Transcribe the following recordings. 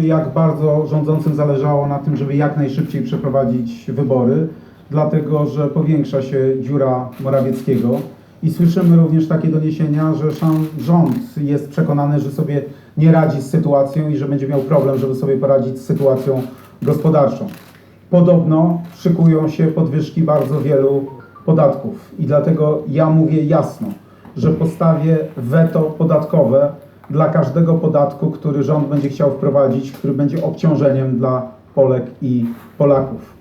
jak bardzo rządzącym zależało na tym, żeby jak najszybciej przeprowadzić wybory, dlatego że powiększa się dziura Morawieckiego i słyszymy również takie doniesienia, że sam rząd jest przekonany, że sobie nie radzi z sytuacją i że będzie miał problem, żeby sobie poradzić z sytuacją gospodarczą. Podobno szykują się podwyżki bardzo wielu podatków i dlatego ja mówię jasno, że postawię weto podatkowe dla każdego podatku, który rząd będzie chciał wprowadzić, który będzie obciążeniem dla Polek i Polaków.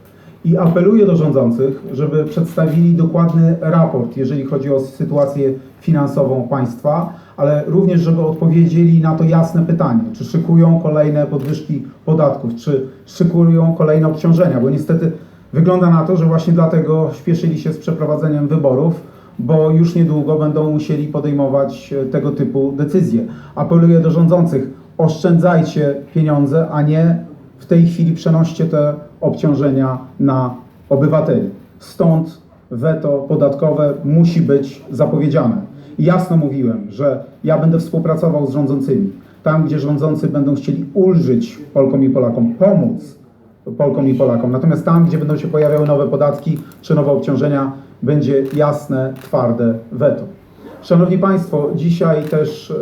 I apeluję do rządzących, żeby przedstawili dokładny raport, jeżeli chodzi o sytuację finansową państwa, ale również, żeby odpowiedzieli na to jasne pytanie, czy szykują kolejne podwyżki podatków, czy szykują kolejne obciążenia, bo niestety wygląda na to, że właśnie dlatego śpieszyli się z przeprowadzeniem wyborów, bo już niedługo będą musieli podejmować e, tego typu decyzje. Apeluję do rządzących, oszczędzajcie pieniądze, a nie w tej chwili przenoście te obciążenia na obywateli. Stąd weto podatkowe musi być zapowiedziane. I jasno mówiłem, że ja będę współpracował z rządzącymi. Tam, gdzie rządzący będą chcieli ulżyć Polkom i Polakom, pomóc Polkom i Polakom. Natomiast tam, gdzie będą się pojawiały nowe podatki czy nowe obciążenia, będzie jasne, twarde weto. Szanowni Państwo, dzisiaj też y,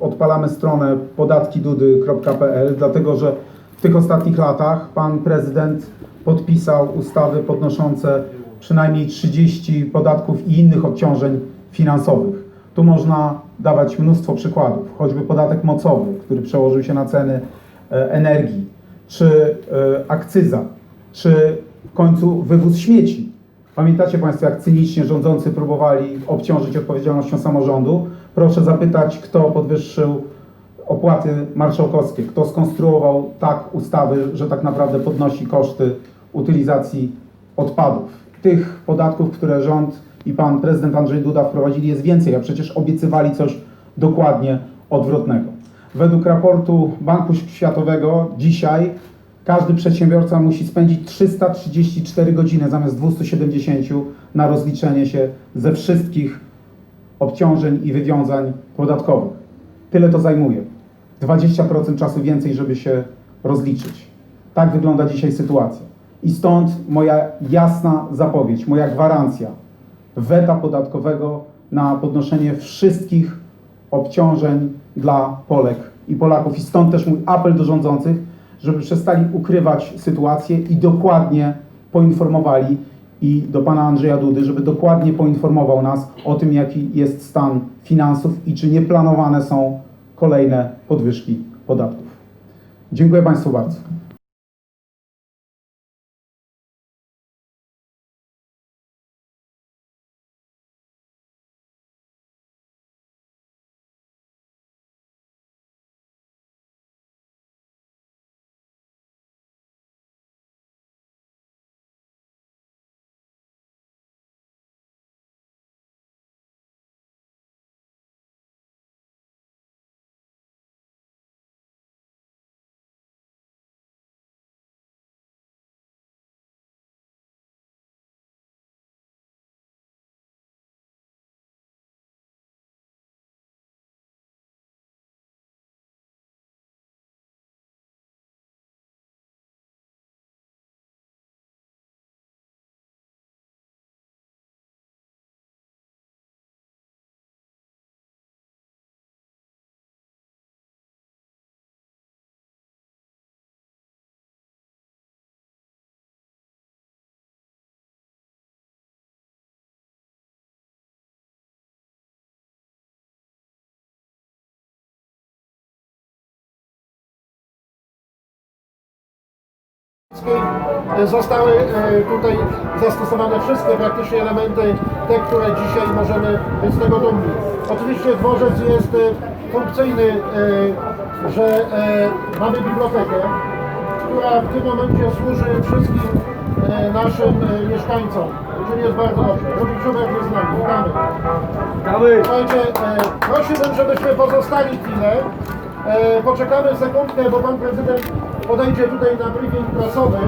odpalamy stronę podatkidudy.pl, dlatego że w tych ostatnich latach pan prezydent podpisał ustawy podnoszące przynajmniej 30 podatków i innych obciążeń finansowych. Tu można dawać mnóstwo przykładów, choćby podatek mocowy, który przełożył się na ceny e, energii, czy e, akcyza, czy w końcu wywóz śmieci. Pamiętacie Państwo, jak cynicznie rządzący próbowali obciążyć odpowiedzialnością samorządu? Proszę zapytać, kto podwyższył opłaty marszałkowskie, kto skonstruował tak ustawy, że tak naprawdę podnosi koszty utylizacji odpadów. Tych podatków, które rząd i pan prezydent Andrzej Duda wprowadzili jest więcej, a przecież obiecywali coś dokładnie odwrotnego. Według raportu Banku Światowego dzisiaj każdy przedsiębiorca musi spędzić 334 godziny zamiast 270 na rozliczenie się ze wszystkich obciążeń i wywiązań podatkowych. Tyle to zajmuje. 20% czasu więcej, żeby się rozliczyć. Tak wygląda dzisiaj sytuacja. I stąd moja jasna zapowiedź, moja gwarancja weta podatkowego na podnoszenie wszystkich obciążeń dla Polek i Polaków. I stąd też mój apel do rządzących, żeby przestali ukrywać sytuację i dokładnie poinformowali i do pana Andrzeja Dudy, żeby dokładnie poinformował nas o tym, jaki jest stan finansów i czy nie planowane są kolejne podwyżki podatków. Dziękuję Państwu bardzo. Zostały e, tutaj zastosowane wszystkie praktycznie elementy, te, które dzisiaj możemy być z tego dumni. Oczywiście dworzec jest e, funkcyjny, e, że e, mamy bibliotekę, która w tym momencie służy wszystkim e, naszym e, mieszkańcom, czyli jest bardzo dobrze. Robin Szubert jest z nami, witamy. Słuchajcie, e, prosiłbym, żebyśmy pozostali chwilę. E, poczekamy sekundkę, bo pan prezydent podejdzie tutaj na briefing prasowy.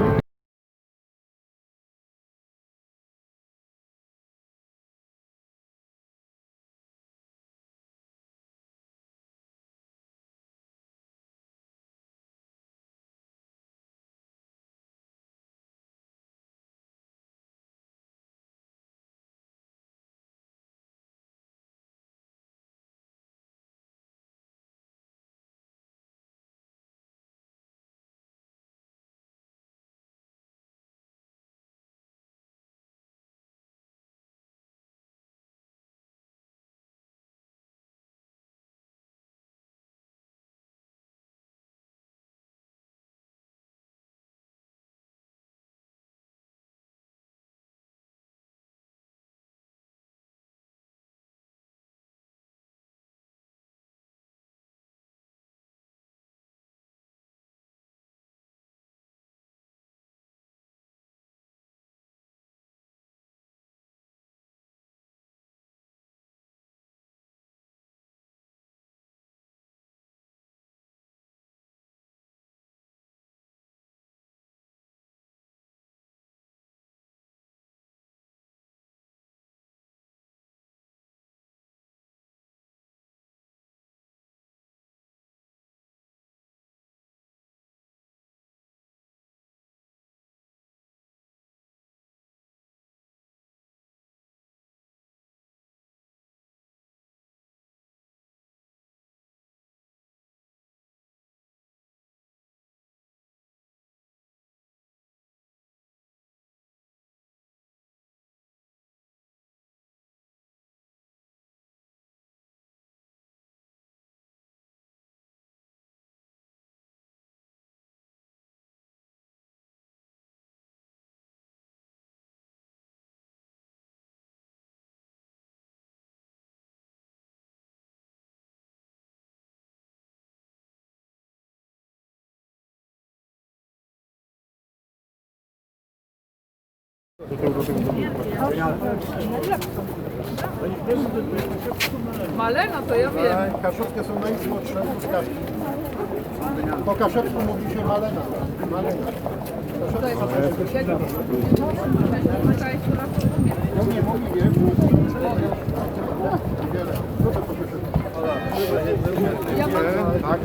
Malena to ja wiem. E, Kaszubskie są najsłodsze truskawki. Po kaszewsku mówi się malena. malena. Mówi, mówi, wiem. Co to proszę? Tak,